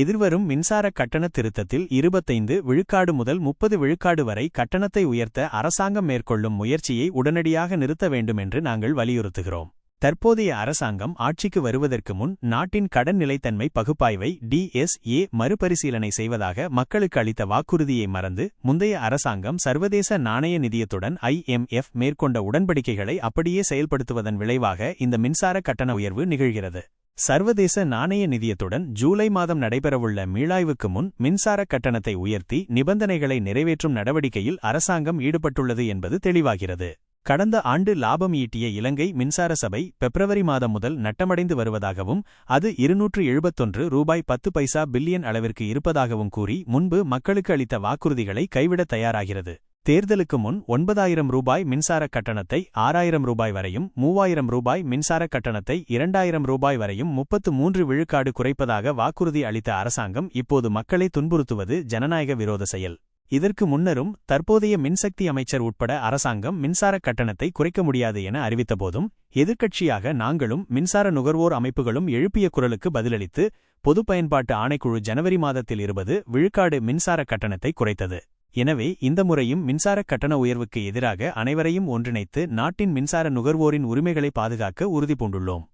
எதிர்வரும் மின்சார கட்டண திருத்தத்தில் இருபத்தைந்து விழுக்காடு முதல் முப்பது விழுக்காடு வரை கட்டணத்தை உயர்த்த அரசாங்கம் மேற்கொள்ளும் முயற்சியை உடனடியாக நிறுத்த வேண்டும் என்று நாங்கள் வலியுறுத்துகிறோம். தற்போதைய அரசாங்கம் ஆட்சிக்கு வருவதற்கு முன் நாட்டின் கடன் நிலைத்தன்மை பகுப்பாய்வை டிஎஸ்ஏ மறுபரிசீலனை செய்வதாக மக்களுக்கு அளித்த வாக்குறுதியை மறந்து முந்தைய அரசாங்கம் சர்வதேச நாணய நிதியத்துடன் ஐஎம்எஃப் மேற்கொண்ட உடன்படிக்கைகளை அப்படியே செயல்படுத்துவதன் விளைவாக இந்த மின்சார கட்டண உயர்வு நிகழ்கிறது. சர்வதேச நாணய நிதியத்துடன் ஜூலை மாதம் நடைபெறவுள்ள மீளாய்வுக்கு முன் மின்சார கட்டணத்தை உயர்த்தி நிபந்தனைகளை நிறைவேற்றும் நடவடிக்கையில் அரசாங்கம் ஈடுபட்டுள்ளது என்பது தெளிவாகிறது. கடந்த ஆண்டு லாபம் ஈட்டிய இலங்கை மின்சார சபை பிப்ரவரி மாதம் முதல் நட்டமடைந்து வருவதாகவும் அது இருநூற்று எழுபத்தொன்று ரூபாய் பத்து பைசா பில்லியன் அளவிற்கு இருப்பதாகவும் கூறி முன்பு மக்களுக்கு அளித்த வாக்குறுதிகளை கைவிட தயாராகிறது. தேர்தலுக்கு முன் ஒன்பதாயிரம் ரூபாய் மின்சார கட்டணத்தை ஆறாயிரம் ரூபாய் வரையும் மூவாயிரம் ரூபாய் மின்சார கட்டணத்தை இரண்டாயிரம் ரூபாய் வரையும் முப்பத்து மூன்று விழுக்காடு குறைப்பதாக வாக்குறுதி அளித்த அரசாங்கம் இப்போது மக்களை துன்புறுத்துவது ஜனநாயக விரோத செயல். இதற்கு முன்னரும் தற்போதைய மின்சக்தி அமைச்சர் உட்பட அரசாங்கம் மின்சார கட்டணத்தை குறைக்க முடியாது என அறிவித்தபோதும் எதிர்க்கட்சியாக நாங்களும் மின்சார நுகர்வோர் அமைப்புகளும் எழுப்பிய குரலுக்கு பதிலளித்து பொது பயன்பாட்டு ஆணைக்குழு ஜனவரி மாதத்தில் இருபது விழுக்காடு மின்சார கட்டணத்தை குறைத்தது. எனவே இந்த முறையும் மின்சார கட்டண உயர்வுக்கு எதிராக அனைவரையும் ஒன்றிணைத்து நாட்டின் மின்சார நுகர்வோரின் உரிமைகளை பாதுகாக்க உறுதிபூண்டுள்ளோம்.